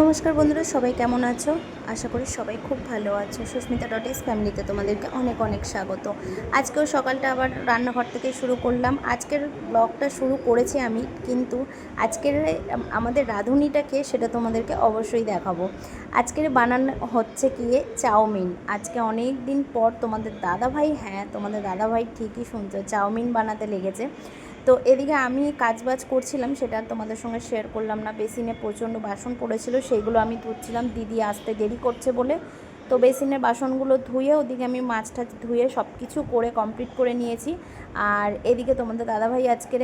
নমস্কার বন্ধুরা, সবাই কেমন আছো? আশা করি সবাই খুব ভালো আছো। সুস্মিতা ডট এস ফ্যামিলিতে তোমাদেরকে অনেক অনেক স্বাগত। আজকেও সকালটা আবার রান্নাঘর থেকে শুরু করলাম। আজকের ব্লগটা শুরু করেছি আমি, কিন্তু আজকের আমাদের রাঁধুনিটাকে সেটা তোমাদেরকে অবশ্যই দেখাবো। আজকের বানানো হচ্ছে কি চাউমিন। আজকে অনেক দিন পর তোমাদের দাদাভাই হ্যাঁ তোমাদের দাদাভাই ঠিকই শুনছো, চাউমিন বানাতে লেগেছে। তো এদিকে আমি কাজবাজ করছিলাম, সেটা তোমাদের সঙ্গে শেয়ার করলাম না। বেসিনে প্রচণ্ড বাসন পড়েছিল সেইগুলো আমি ধুচ্ছিলাম। দিদি আসতে দেরি করছে বলে। তো বেসিনের বাসনগুলো ধুয়ে ওদিকে আমি মাছ মাছটা ধুয়ে সব কিছু করে কমপ্লিট করে নিয়েছি। আর এদিকে তোমাদের দাদাভাই আজকের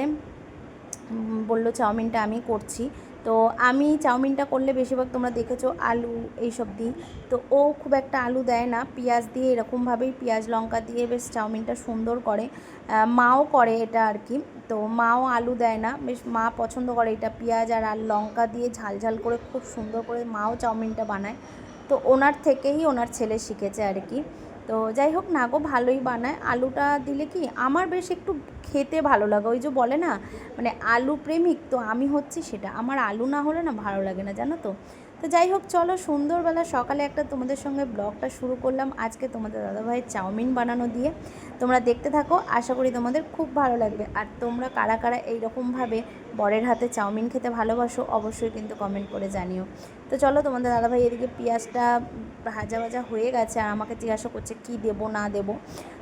বলল চাউমিনটা আমি করছি। তো আমি চাউমিনটা করলে বেশিরভাগ তোমরা দেখেছ, আলু এইসব দিই। তো ও খুব একটা আলু দেয় না, পেঁয়াজ দিয়ে এরকমভাবেই পেঁয়াজ লঙ্কা দিয়ে বেশ চাউমিনটা সুন্দর করে মাও করে এটা আর কি। তো মাও আলু দেয় না, বেশ মা পছন্দ করে এটা পেঁয়াজ আর আর লঙ্কা দিয়ে ঝাল ঝাল করে খুব সুন্দর করে মাও চাউমিনটা বানায়। তো ওনার থেকেই ওনার ছেলে শিখেছে আর কি। তো যাই হোক না গো, ভালোই বানায়। আলুটা দিলে কি আমার বেশ একটু খেতে ভালো লাগে। ওই যে বলে না মানে আলু প্রেমিক, তো আমি হচ্ছি সেটা। আমার আলু না হলে না ভালো লাগে না, জানো তো? তো যাই হোক, চলো সুন্দরবেলা সকালে একটা তোমাদের সঙ্গে ব্লগটা শুরু করলাম। আজকে তোমাদের দাদাভাইয়ের চাউমিন বানানো দিয়ে। তোমরা দেখতে থাকো, আশা করি তোমাদের খুব ভালো লাগবে। আর তোমরা কারা কারা এইরকমভাবে বরের হাতে চাউমিন খেতে ভালোবাসো, অবশ্যই কিন্তু কমেন্ট করে জানিও। তো চলো, তোমাদের দাদাভাই এদিকে পেঁয়াজটা ভাজা ভাজা হয়ে গেছে আর আমাকে জিজ্ঞাসা করছে, কি দেবো না দেবো?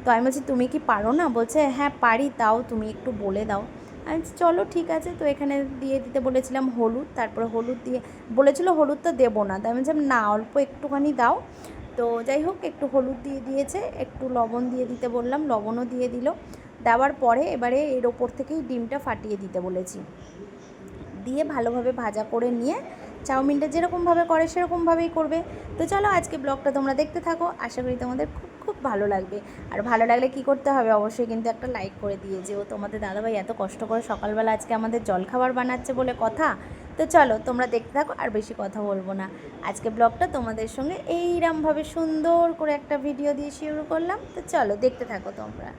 তো আমি বলছি, তুমি কি পারো না? বলছে হ্যাঁ পারি, তাও তুমি একটু বলে দাও। আমি চলো ঠিক আছে। তো এখানে দিয়ে দিতে বলেছিলাম হলুদ, তারপরে হলুদ দিয়ে, বলেছিল হলুদ তো দেবো না। তাই আমি বলছিলাম, না, অল্প একটুখানি দাও। তো যাই হোক, একটু হলুদ দিয়ে দিয়েছে, একটু লবণ দিয়ে দিতে বললাম, লবণও দিয়ে দিল। দেওয়ার পরে এবারে এর ওপর থেকেই ডিমটা ফাটিয়ে দিতে বলেছি। দিয়ে ভালোভাবে ভাজা করে নিয়ে, চাউমিনটা যেরকমভাবে করে সেরকমভাবেই করবে। তো চলো আজকে ব্লগটা তোমরা দেখতে থাকো। আশা করি তোমাদের খুব খুব ভালো লাগবে। আর ভালো লাগলে কি করতে হবে? অবশ্যই কিন্তু একটা লাইক করে দিয়ে যে ও তোমাদের দাদাভাই এত কষ্ট করে সকালবেলা আজকে আমাদের জলখাবার বানাচ্ছে বলে কথা। তো চলো, তোমরা দেখতে থাকো, আর বেশি কথা বলব না। আজকে ব্লগটা তোমাদের সঙ্গে এইরমভাবে সুন্দর করে একটা ভিডিও দিয়ে শুরু করলাম। তো চলো, দেখতে থাকো তোমরা।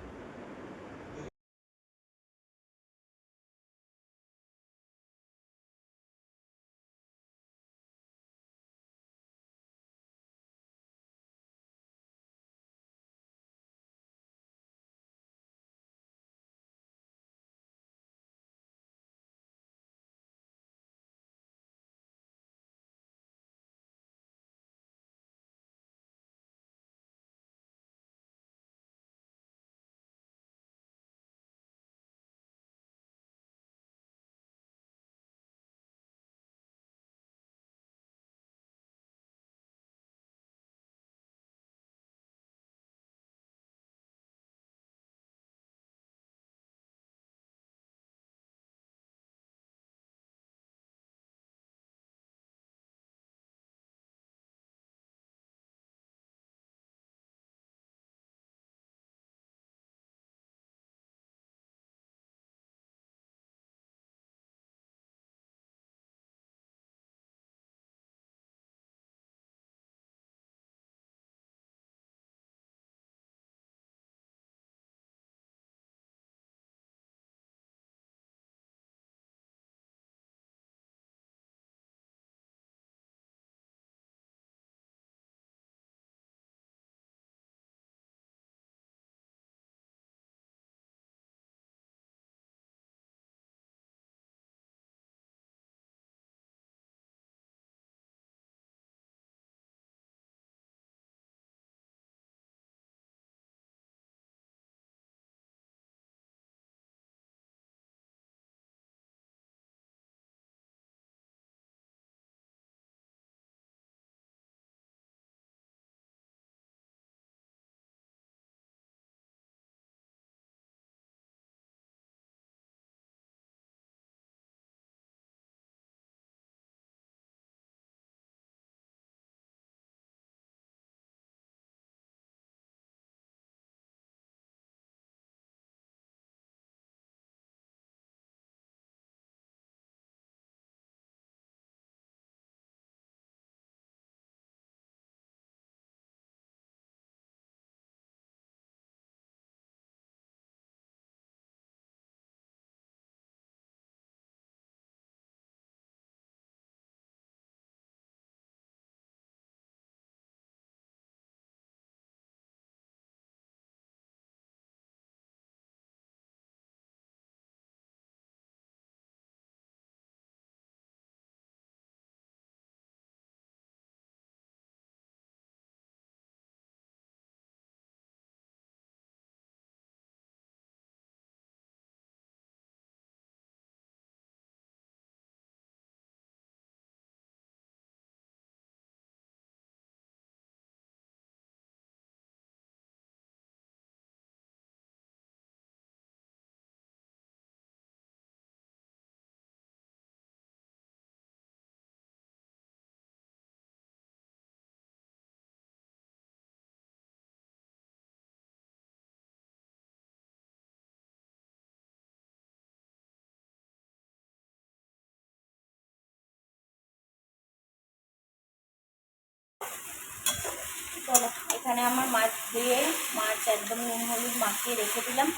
চলো, এখানে আমার মাছ ধুয়ে মাছ একদম নুন হলুদ মাখিয়ে রেখে দিলাম।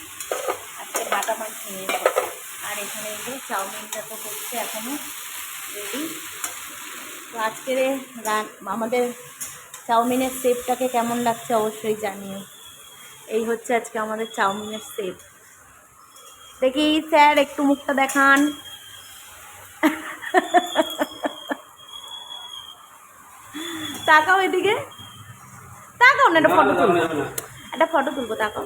আজকে বাটা মাছ নিয়ে আর এখানে যে চাউমিনটা তো হচ্ছে এখনও রেডি তো আজকের আমাদের চাউমিনের সেপটাকে কেমন লাগছে অবশ্যই জানিও। এই হচ্ছে আজকে আমাদের চাউমিনের সেপ। দেখি স্যার, একটু মুখটা দেখান। তাকাও এদিকে। তাকাও না একটা ফটো তুলবো। একটা ফটো তুলবো তাকাও।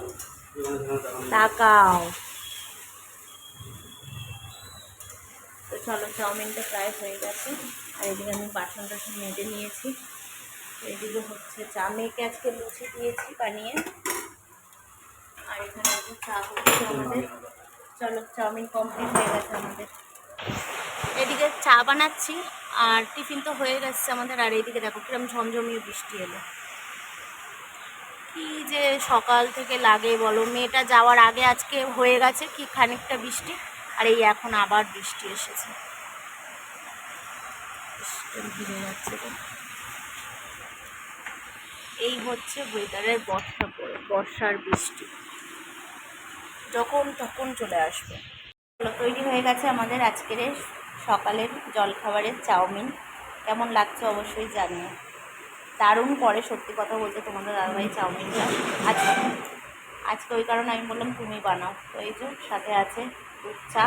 তাকাও। তো চলো চাউমিনটা প্রায় হয়ে গেছে। আর এদিকে আমি বাসন টাসন মেজে নিয়েছি। এদিকে হচ্ছে চা। মেয়েকে আজকে লুচি দিয়েছি বানিয়ে। আর এখানে চা হচ্ছে আমাদের। চলো চাউমিন কমপ্লিট হয়ে গেছে আমাদের। এদিকে চা বানাচ্ছি আর টিফিন তো হয়ে গেছে আমাদের। আর এইদিকে দেখো কিরম ঝমঝমিয়ে বৃষ্টি এলো। কি যে সকাল থেকে লাগে বলো? মেয়েটা যাওয়ার আগে আজকে হয়ে গেছে কি খানিকটা বৃষ্টি? আর এই এখন আবার বৃষ্টি এসেছে। যাচ্ছে এই হচ্ছে ওয়েদারের বর্ষা পড়ে বর্ষার বৃষ্টি। যখন তখন চলে আসবে। তৈরি হয়ে গেছে আমাদের আজকের সকালের জলখাবারের চাউমিন। কেমন লাগছে অবশ্যই জানিও। দারুণ করে সত্যি কথা বলতে তোমাদের দাদাভাই চাউমিনটা আজকে আজকে ওই কারণে আমি বললাম, তুমি বানাও। তো এই যে সাথে আছে দুধ, চা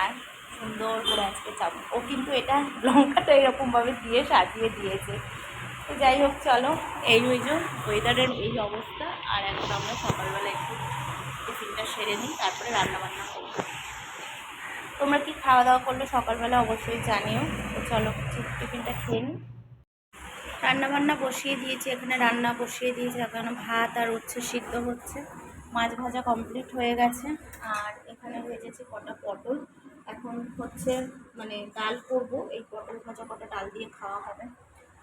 আর সুন্দর করে আজকে চাউমিন। ও কিন্তু এটা লঙ্কাটা এরকমভাবে দিয়ে সাজিয়ে দিয়েছে। তো যাই হোক, চলো, এই ওই যে ওয়েদারের এই অবস্থা। আর এখন আমরা সকালবেলা একটু টিফিনটা সেরে নিই, তারপরে রান্নাবান্না করব। তোমরা কি খাওয়া দাওয়া করলে সকালবেলা? অবশ্যই জানিও। তো চলো, টিফিনটা খেয়ে নিই। রান্নাবান্না বসিয়ে দিয়েছি, এখানে রান্না বসিয়ে দিয়েছি। এখানে ভাত আর উচ্ছে সিদ্ধ হচ্ছে। মাছ ভাজা কমপ্লিট হয়ে গেছে। আর এখানে ভেজেছি কটা পটল। এখন হচ্ছে মানে ডাল করব। এই পটল ভাজা কটা ডাল দিয়ে খাওয়া হবে।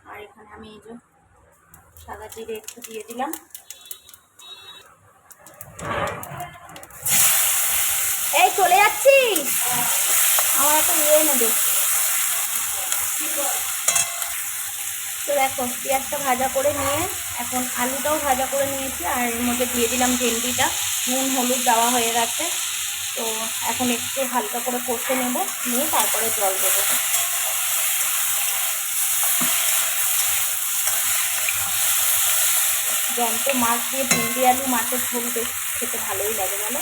আর এখানে আমি এই যে সাদা জিরে একটু দিয়ে দিলাম। এই চলে যাচ্ছি? আমার একটা ইয়ে নেবে। তো দেখো, পেঁয়াজটা ভাজা করে নিয়ে এখন আলুটাও ভাজা করে নিয়েছি, আর এর মধ্যে দিয়ে দিলাম ভেন্ডিটা। নুন, হলুদ দেওয়া হয়ে গেছে। তো এখন একটু হালকা করে কষে নেব, নিয়ে তারপরে জল দেবো। জ্যান্ত মাছ দিয়ে ভেন্ডি আলু মাছের ঝোল বেশ খেতে ভালোই লাগে, বলো?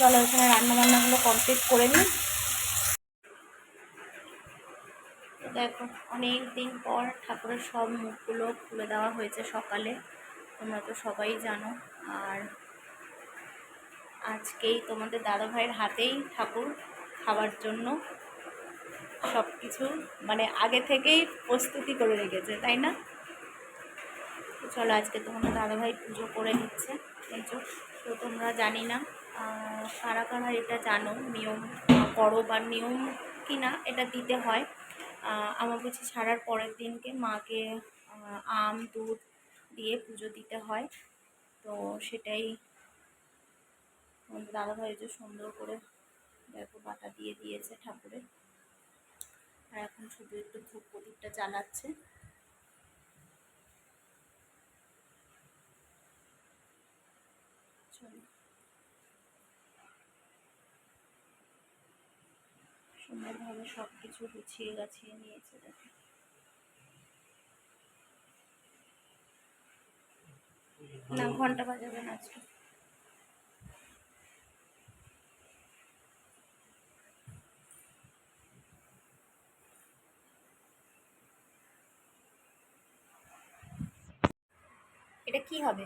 চলো এখানে রান্না বান্নাগুলো কমপ্লিট করে নিই তো দেখো, অনেক দিন পর ঠাকুরের সব মুখগুলো খুলে দেওয়া হয়েছে সকালে, তোমরা তো সবাই জানো। আর আজকেই তোমাদের দাদা ভাইয়ের হাতেই ঠাকুর খাওয়ার জন্য সব কিছু মানে আগে থেকেই প্রস্তুতি করে রেখেছে, তাই না? চলো, আজকে তোমাদের দাদাভাই পুজো করে নিচ্ছে। এই তো তোমরা জানি না কারা কারা এটা জানো, নিয়ম করো বা নিয়ম কি না, এটা দিতে হয়। বুঝি ছাড়ার পরের দিনকে মাকে আম, দুধ দিয়ে পুজো দিতে হয়। তো সেটাই দাদাভাই যে সুন্দর করে দেখো বাটা দিয়ে দিয়েছে ঠাকুরের। আর এখন শুধু একটু ধূপ প্রদীপটা জ্বালাচ্ছে। চলো। সুন্দরভাবে সব কিছু গুছিয়ে গাছিয়ে নিয়েছে দেখো। না ঘণ্টা বাজাবে না আজকে। এটা কি হবে?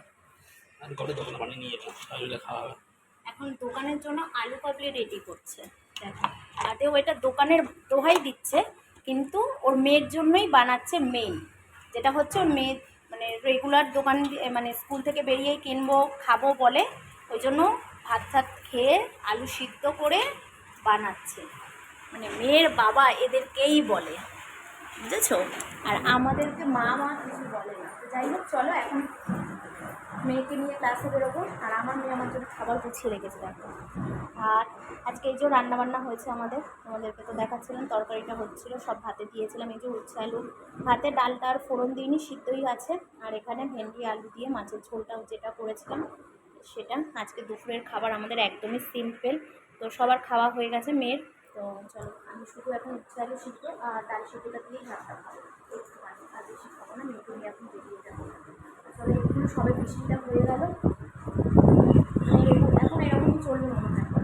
দোকানে বানিয়ে নিয়ে যাব? তাহলে খাওয়া হবে। এখন দোকানের জন্য আলু কাবলি রেডি করছে। দেখো। তাতেও এটা দোকানের দোহাই দিচ্ছে, কিন্তু ওর মেয়ের জন্যই বানাচ্ছে মেইন যেটা হচ্ছে ওর মেয়ে মানে রেগুলার দোকান মানে স্কুল থেকে বেরিয়েই কিনবো, খাব বলে, ওই জন্য ভাত ভাত খেয়ে আলু সিদ্ধ করে বানাচ্ছে। মানে মেয়ের বাবা এদেরকেই বলে, বুঝেছ? আর আমাদেরকে মা মা কিছু বলে না। যাই হোক, চলো এখন মেয়েকে নিয়ে ক্লাসে বেরোবো। আর আমার মেয়ে আমার জন্য খাবার গুছিয়ে রেখেছে, দেখো। ভাত, আজকে এই যে রান্না বান্না হয়েছে আমাদের আমাদেরকে তো দেখাচ্ছিলাম, তরকারিটা হচ্ছিল, সব ভাতে দিয়েছিলাম, এই যে উচ্ছে আলু, ভাতে ডালটা আর ফোড়ন দিইনি, সিদ্ধই আছে, আর এখানে ভেন্ডি, আলু দিয়ে মাছের ঝোলটা যেটা করেছিলাম, সেটা আজকে দুপুরের খাবার, আমাদের একদমই সিম্পল, তো সবার খাওয়া হয়ে গেছে মেয়ের, তো চলো, আমি শুধু এখন উচ্ছে আলু সিদ্ধ আর ডাল সিদ্ধটা দিয়েই ভাতটা খাব বেশি খাব না, মেয়েকে নিয়ে এখন বেরিয়ে যাব। আসলে একটু সবে বৃষ্টিটা হয়ে গেল। এখন এরকম চলবে মনে হয়।